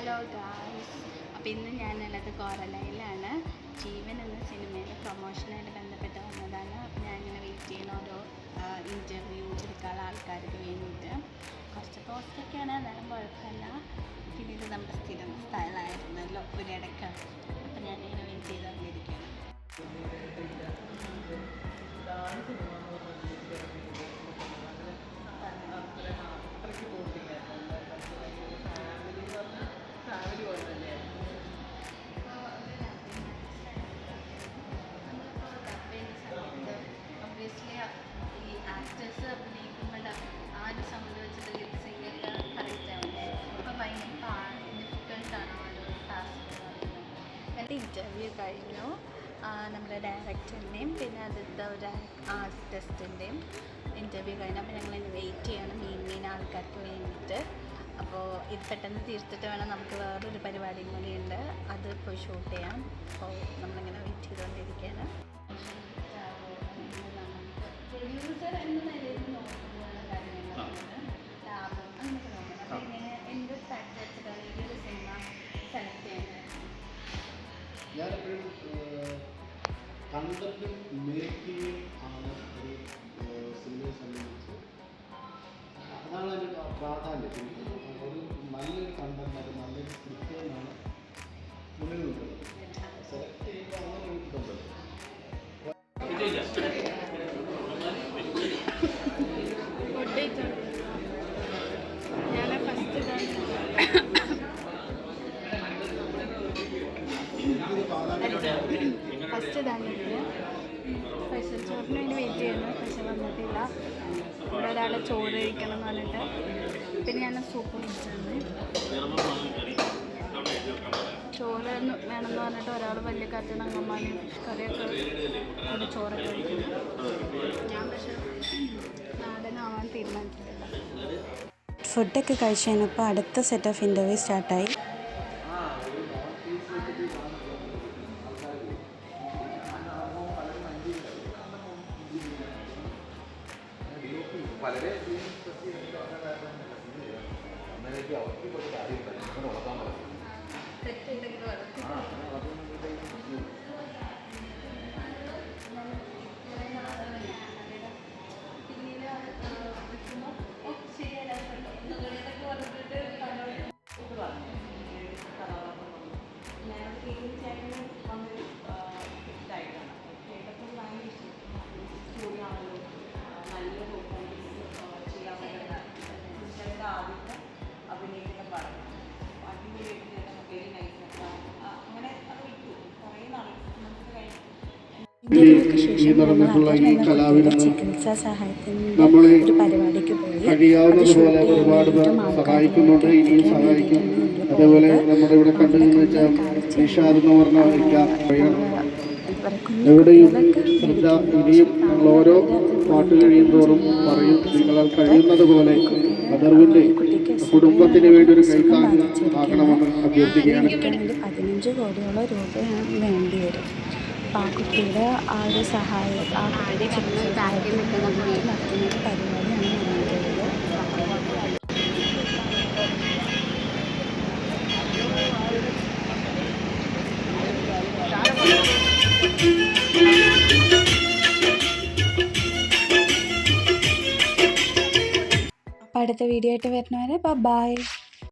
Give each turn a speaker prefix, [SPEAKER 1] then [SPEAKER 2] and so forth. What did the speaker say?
[SPEAKER 1] Hello guys അപ്പോൾ ഇന്ന് ഞാനുള്ളത് കോറലയിലാണ് ജീവൻ എന്ന സിനിമയിലെ പ്രൊമോഷനായിട്ട് ബന്ധപ്പെട്ട് വന്നതാണ്. അപ്പോൾ ഞാൻ ഇങ്ങനെ വെയിറ്റ് ചെയ്യുന്ന ഓരോ ഇന്റർവ്യൂ എടുക്കാനുള്ള ആൾക്കാർക്ക് വേണ്ടിയിട്ട്. കുറച്ച് പോസ്റ്റൊക്കെയാണ് എന്നാലും കുഴപ്പമില്ല. പിന്നെ ഇത് നമ്മുടെ സ്ഥിരം സ്ഥലമായിരുന്നല്ലോ ഒരിടക്ക് അപ്പോൾ ഞാനിങ്ങനെ വെയിറ്റ് ചെയ്തുകൊണ്ടിരിക്കുകയാണ് ഇന്റർവ്യൂ കഴിഞ്ഞു. നമ്മുടെ ഡയറക്ടറിന്റെയും പിന്നെ അടുത്ത ഒരു ആർട്ടിസ്റ്റിന്റെയും ഇന്റർവ്യൂ കഴിഞ്ഞു. അപ്പോൾ ഞങ്ങൾ വെയിറ്റ് ചെയ്യണം. മീൻ മീൻ ആൾക്കാർക്ക് വേണ്ടിയിട്ട്. അപ്പോൾ ഇത് പെട്ടെന്ന് തീർത്തിട്ട് വേണം നമുക്ക് വേറൊരു പരിപാടിയും കൂടി ഉണ്ട്. അത് ഇപ്പോൾ ഷൂട്ട് ചെയ്യാം. അപ്പോൾ നമ്മളിങ്ങനെ വെയിറ്റ് ചെയ്തുകൊണ്ടിരിക്കുകയാണ്. പ്രൊഡ്യൂസർ എന്ന നിലയിൽ നോക്കുമ്പോഴുള്ള
[SPEAKER 2] കണ്ടന്റും മേക്കിങ്ങും ആണ് ഒരു സിനിമയെ സംബന്ധിച്ച് അതാണ് അതിന്റെ പ്രാധാന്യം. ഒരു നല്ലൊരു കണ്ടന്റ് അത് നല്ലൊരു സ്ക്രിപ്റ്റ് എന്നാണ് മുന്നിൽ നിൽക്കുന്നത് സെലക്ട് ചെയ്യുമ്പോൾ
[SPEAKER 1] ഫസ്റ്റ് ഇതാണ് സ്പെഷ്യൽ ചോറിന് വേണ്ടി വെയിറ്റ് ചെയ്യുന്നു. പക്ഷെ വന്നിട്ടില്ല. ഇവിടെ ചോറ് കഴിക്കണം എന്ന് പറഞ്ഞിട്ട്. പിന്നെ ഞാൻ സൂപ്പ് ചോറ് വേണമെന്ന് പറഞ്ഞിട്ട് ഒരാൾ വലിയ അങ്കമാലി ഫിഷ് കറിയൊക്കെ ഒരു ചോറൊക്കെ കഴിക്കുന്നു. ഞാൻ പക്ഷെ നാടനാവാൻ തീരുമാനിച്ചിട്ടില്ല.
[SPEAKER 3] ഫുഡൊക്കെ കഴിച്ചതിനൊപ്പം അടുത്ത സെറ്റ് ഓഫ് ഇന്റർവ്യൂ സ്റ്റാർട്ടായി
[SPEAKER 4] അഭിനയിക്കുന്ന
[SPEAKER 2] ഈ നടന്നിട്ടുള്ള ഈ കലാവിരുന്ന് നമ്മളെ കഴിയാവുന്നതുപോലെ ഒരുപാട് പേർ സഹായിക്കുന്നുണ്ട് ഇനിയും സഹായിക്കും. അതേപോലെ നമ്മുടെ ഇവിടെ കണ്ടുവെന്ന് വെച്ചാൽ നിഷാദ് എന്ന് പറഞ്ഞ എവിടെയും ശ്രദ്ധ ഇനിയും ഞങ്ങൾ ഓരോ പാട്ട് കഴിയുന്തോറും പറയും. നിങ്ങളാൽ കഴിയുന്നത് പോലെ അതർവിന്റെ കുടുംബത്തിന് വേണ്ടി ഒരു കൈത്താങ്ങ് ആകണമെന്ന് അഭ്യർത്ഥിക്കുകയാണ്.
[SPEAKER 3] പതിനഞ്ച് കോടിയോളം രൂപയാണ് വേണ്ടി വരും. ആ കുട്ടിയുടെ ആ ഒരു സഹായം ആ കുട്ടിയുടെ ചികിത്സ നടത്തുന്ന പരിപാടിയാണ് നടന്നിട്ടുള്ളത് അപ്പോൾ അടുത്ത വീഡിയോ ആയിട്ട് വരുന്നവരെ ബൈ